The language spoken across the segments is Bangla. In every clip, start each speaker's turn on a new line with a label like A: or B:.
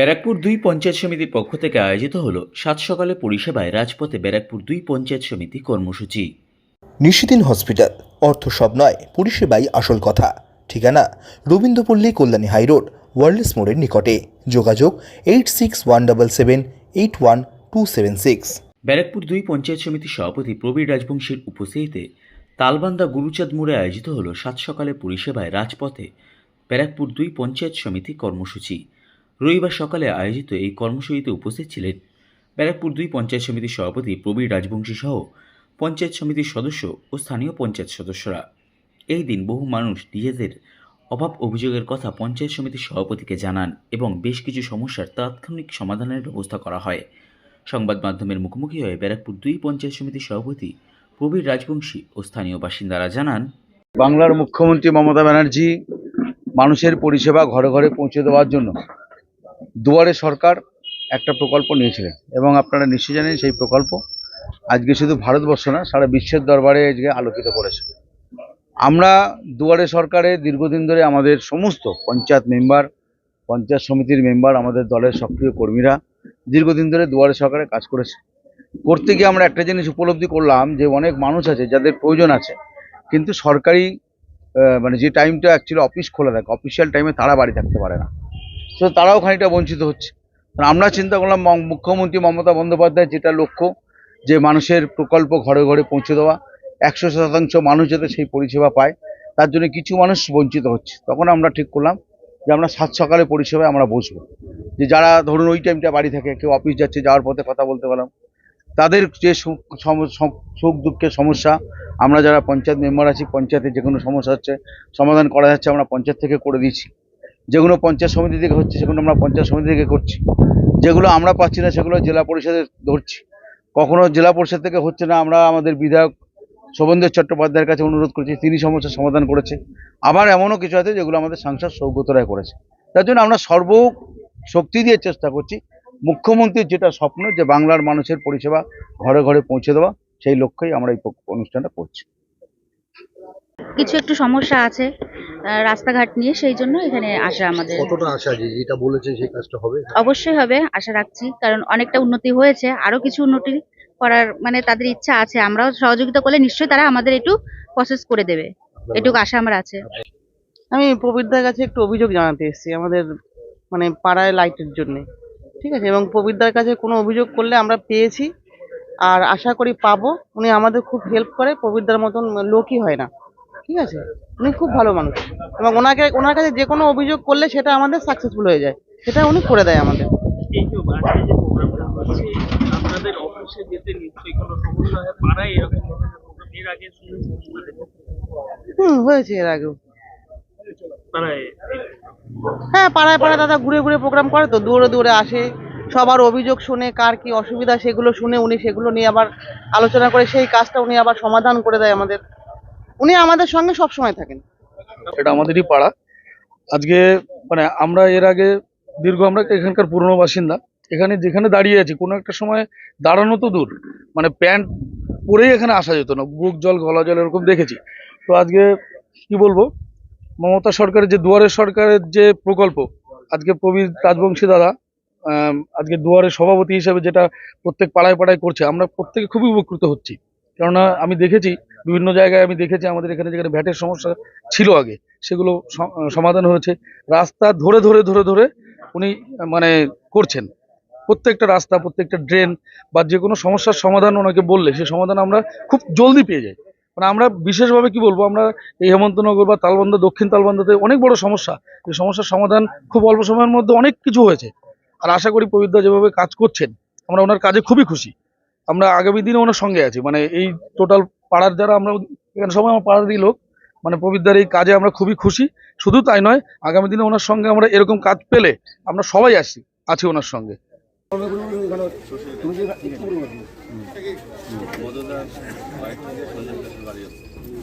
A: ব্যারাকপুর দুই পঞ্চায়েত সমিতির পক্ষ থেকে আয়োজিত হল সাত সকালে পরিষেবায় রাজপথে ব্যারাকপুর দুই পঞ্চায়েত সমিতি কর্মসূচি।
B: নিশিদিন হসপিটাল অর্থ সব নয় পরিষেবাই আসল কথা। ঠিকানা রবীন্দ্রপল্লী কল্যাণী হাইরোড ওয়ার্ল্ডস মোড়ের নিকটে। যোগাযোগ eight six one double seven eight one two seven six.
A: Barrackpore দুই পঞ্চায়েত সমিতির সভাপতি প্রবীর রাজবংশীর উপস্থিতিতে তালবান্দা গুরুচাঁদ মোড়ে আয়োজিত হল সাত সকালে পরিষেবায় রাজপথে ব্যারাকপুর দুই পঞ্চায়েত সমিতি কর্মসূচি। রবিবার সকালে আয়োজিত এই কর্মসূচিতে উপস্থিত ছিলেন ব্যারাকপুর দুই পঞ্চায়েত সমিতির সভাপতি প্রবীর রাজবংশী সহ পঞ্চায়েত সমিতির সদস্য ও স্থানীয় পঞ্চায়েত সদস্যরা। এই দিন বহু মানুষ নিজেদের অভাব অভিযোগের কথা পঞ্চায়েত সমিতির সভাপতিকে জানান এবং বেশ কিছু সমস্যার তাৎক্ষণিক সমাধানের ব্যবস্থা করা হয়। সংবাদ মাধ্যমের মুখোমুখি হয়ে ব্যারাকপুর দুই পঞ্চায়েত সমিতির সভাপতি প্রবীর রাজবংশী ও স্থানীয় বাসিন্দারা জানান,
C: বাংলার মুখ্যমন্ত্রী মমতা ব্যানার্জি মানুষের পরিষেবা ঘরে ঘরে পৌঁছে দেওয়ার জন্য দুয়ারে সরকার একটা প্রকল্প নিয়েছিলেন এবং আপনারা নিশ্চয়ই জানেন সেই প্রকল্প আজকে শুধু ভারতবর্ষ না, সারা বিশ্বের দরবারে আজকে আলোকিত করেছে। আমরা দুয়ারে সরকারে দীর্ঘদিন ধরে আমাদের সমস্ত পঞ্চায়েত মেম্বার, পঞ্চায়েত সমিতির মেম্বার, আমাদের দলের সক্রিয় কর্মীরা দীর্ঘদিন ধরে দুয়ারে সরকারে কাজ করেছে। করতে গিয়ে আমরা একটা জিনিস উপলব্ধি করলাম যে অনেক মানুষ আছে যাদের প্রয়োজন আছে, কিন্তু সরকারি মানে যে টাইমটা অ্যাকচুয়ালি অফিস খোলা থাকে অফিসিয়াল টাইমে তারা বাড়ি থাকতে পারে না। তো তারাও খানিকটা বঞ্চিত হচ্ছে। আমরা চিন্তা করলাম মুখ্যমন্ত্রী মমতা বন্দ্যোপাধ্যায় যেটা লক্ষ্য, যে মানুষের প্রকল্প ঘরে ঘরে পৌঁছে দেওয়া, একশো শতাংশ মানুষ যাতে সেই পরিষেবা পায়, তার জন্য কিছু মানুষ বঞ্চিত হচ্ছে। তখন আমরা ঠিক করলাম যে আমরা সাত সকালে পরিষেবায় আমরা বসবো। যে যারা ধরুন ওই টাইমটা বাড়ি থাকে, কেউ অফিস যাচ্ছে, যাওয়ার পথে কথা বলতে পারলাম তাদের যে সুখ দুঃখের সমস্যা, আমরা যারা পঞ্চায়েত মেম্বার আছি পঞ্চায়েতের যে কোনো সমস্যা হচ্ছে, সমাধান করা যাচ্ছে, আমরা পঞ্চায়েত থেকে করে দিচ্ছি যেগুলো পঞ্চায়েত সমিতি থেকে হচ্ছে, সেগুলো আমরা পঞ্চায়েত সমিতি থেকে করছি। যেগুলো আমরা পাচ্ছি না, সেগুলো জেলা পরিষদে ধরছি। কখনো জেলা পরিষদ থেকে হচ্ছে না, আমরা আমাদের বিধায়ক শোভনদেব চট্টোপাধ্যায়ের কাছে অনুরোধ করেছি, তিনি সমস্যার সমাধান করেছে। আবার এমনও কিছু আছে যেগুলো আমাদের সাংসদ সৌগত রায় করেছে। তার জন্য আমরা সর্ব শক্তি দিয়ে চেষ্টা করছি, মুখ্যমন্ত্রীর যেটা স্বপ্ন যে বাংলার মানুষের পরিষেবা ঘরে ঘরে পৌঁছে দেওয়া, সেই লক্ষ্যেই আমরা এই অনুষ্ঠানটা করছি।
D: কিছু একটু সমস্যা আছে আহ, রাস্তাঘাট নিয়ে সেই জন্য এখানে আসা আমাদের।
E: কতটা আশা যে যেটা বলেছেন সেই কাজটা হবে?
D: অবশ্যই হবে আশা রাখছি কারণ অনেকটা উন্নতি হয়েছে আরও কিছু উন্নতি করার মানে তাদের ইচ্ছা আছে আমরাও সহযোগিতা করলে নিশ্চয়ই তারা আমাদের একটু প্রসেস করে দেবে এটুকু আশা আমার আছে।
F: আমি প্রবীরদার কাছে একটু অভিযোগ জানাতে এসেছি আমাদের মানে পাড়ায় লাইটের জন্য ঠিক আছে? এবং প্রবীরদার কাছে কোনো অভিযোগ করলে আমরা পেয়েছি আর আশা করি পাবো উনি আমাদের খুব হেল্প করে প্রবীরদার মতন লোকই হয় না। ঠিক আছে? উনি খুব ভালো মানুষ। এবং ওনাকে ওনার কাছে যে কোনো অভিযোগ করলে সেটা আমাদের সাকসেসফুল হয়ে যায়। সেটা উনি করে দেয় আমাদের। হুম হয়েছে এর আগেও। হ্যাঁ পাড়ায় পাড়ায় দাদা ঘুরে ঘুরে প্রোগ্রাম করে তো দূরে দূরে আসে। সবার অভিযোগ শুনে কার কি অসুবিধা সেগুলো শুনে উনি সেগুলো নিয়ে আবার আলোচনা করে সেই কাজটা উনি আবার সমাধান করে দেয় আমাদের। উনি আমাদের সঙ্গে সব সময় থাকেন।
G: এটা আমাদেরই পাড়া। আজকে মানে আমরা এর আগে দীর্ঘ আমরা এখানকার পুরনো বাসিন্দা। এখানে যেখানে দাঁড়িয়ে আছি, কোনো একটা সময় দাঁড়ানো তো দূর। মানে প্যান্ট পরেই এখানে আসা যেত না, বুক জল, গলা জল এরকম দেখেছি। তো আজকে কি বলব, মমতা সরকারের যে, দুয়ারের সরকারের যে প্রকল্প, আজকে প্রবীর রাজবংশী দাদা আজকে দুয়ারের সভাপতি হিসেবে যেটা প্রত্যেক পাড়ায় পাড়ায় করছে, আমরা প্রত্যেকে খুবই উপকৃত হচ্ছি। কেননা আমি দেখেছি, বিভিন্ন জায়গায় আমি দেখেছি আমাদের এখানে যেখানে ভ্যাটের সমস্যা ছিল আগে, সেগুলো সমাধান হয়েছে। রাস্তা ধরে ধরে ধরে ধরে উনি মানে করছেন। প্রত্যেকটা রাস্তা, প্রত্যেকটা ড্রেন বা যে কোনো সমস্যার সমাধান ওনাকে বললে সেই সমাধান আমরা খুব জলদি পেয়ে যাই। মানে আমরা বিশেষভাবে কি বলব, আমরা এই হেমন্তনগর বা তালবান্ধা দক্ষিণ তালবান্ধাতে অনেক বড় সমস্যা। এই সমস্যার সমাধান খুব অল্প সময়ের মধ্যে অনেক কিছু হয়েছে। আর আশা করি পবিত্র যেভাবে কাজ করছেন, আমরা ওনার কাজে খুবই খুশি। আমরা আগামী দিনে ওনার সঙ্গে আছি। মানে এই টোটাল পাড়ার যারা আমরা এখানে সবাই আমার পাড়ারই লোক। মানে পবিত্রার এই কাজে আমরা খুবই খুশি। শুধু তাই নয় আগামী দিনে ওনার সঙ্গে আমরা এরকম কাজ পেলে আমরা সবাই আসি আছি ওনার সঙ্গে।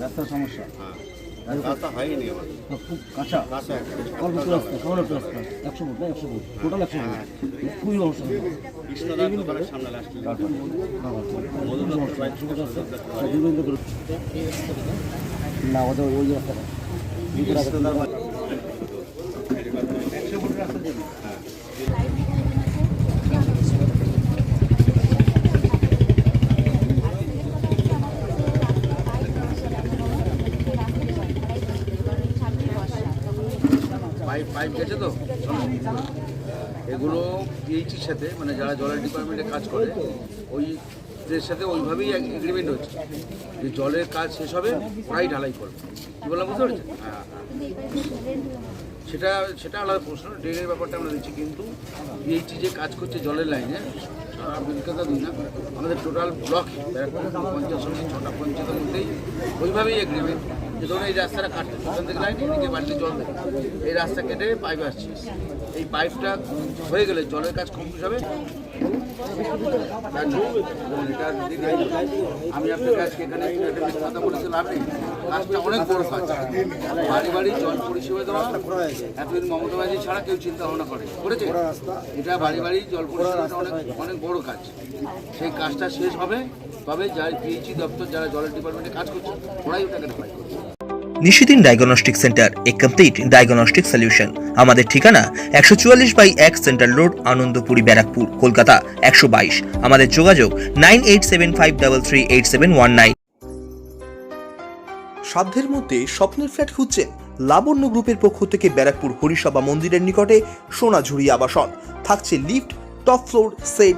C: রাস্তার সমস্যা।
E: হয়নি
C: খুব কাঁচা।
E: কাছে
C: অল্প রাস্তা সবার একটু রাস্তা। একশো ফুট না একশো ফুট। টোটাল একশো ফুট। খুবই
E: কৃষ্ণদার দোকানের সামনে লাস্ট
C: না ওদের ওই রাস্তাটা। পাইপ গেছে তো? এগুলো পিএইচির সাথে মানে যারা জলের ডিপার্টমেন্টে কাজ করে, ওই দের সাথে ওইভাবেই এগ্রিমেন্ট হচ্ছে যে জলের কাজ শেষ হবে, ওরাই ঢালাই করবে। কী বললাম, বুঝতে পারছেন? হ্যাঁ সেটা সেটা আলাদা প্রশ্ন ড্রেনের ব্যাপারটা আমরা দিচ্ছি, কিন্তু পিএইচি যে কাজ করছে জলের লাইনে সারা দিই না, আমাদের টোটাল ব্লক সমিতি, ছটা পঞ্চায়েতের মধ্যেই ওইভাবেই এগ্রিমেন্ট যে ধরুন এই রাস্তাটা কাটতে ওখান থেকে লাইন, এদিকে বাড়িতে জল দেয় এই রাস্তা কেটে পাইপ আসছে। এই পাইপটা হয়ে গেলে জলের কাজ কমপ্লিট হবে। আমি আপনাকে আজকে এখানে কথা বলেছি, লাভ নেই। কাজটা অনেক বড় কাজ। বাড়ি বাড়ি জল পরিষেবা দেওয়া, এতদিন মমতা ব্যানার্জি ছাড়া কেউ চিন্তা ভাবনা করে করেছে? এটা বাড়ি বাড়ি জল পরিষেবা অনেক অনেক বড় কাজ। সেই কাজটা শেষ হবে। তবে যার পিএইচি দপ্তর যারা জলের ডিপার্টমেন্টে কাজ করছে ওরাই ওটাকে ঢালাই করছে
B: Nishidin diagnostic centre a complete diagnostic solution আমাদের ঠিকানা একশো চুয়াল্লিশ বাই এক সেন্ট্রাল রোড আনন্দপুরি ব্যারাকপুর কলকাতা একশো বাইশ। আমাদের যোগাযোগ nine eight seven five double three eight seven one nine. সাধ্যের মধ্যে স্বপ্নের ফ্ল্যাট খুঁজছেন লাবণ্য গ্রুপের পক্ষ থেকে ব্যারাকপুর হরিসভা মন্দিরের নিকটে সোনাঝুরি আবাসন। থাকছে lift top floor set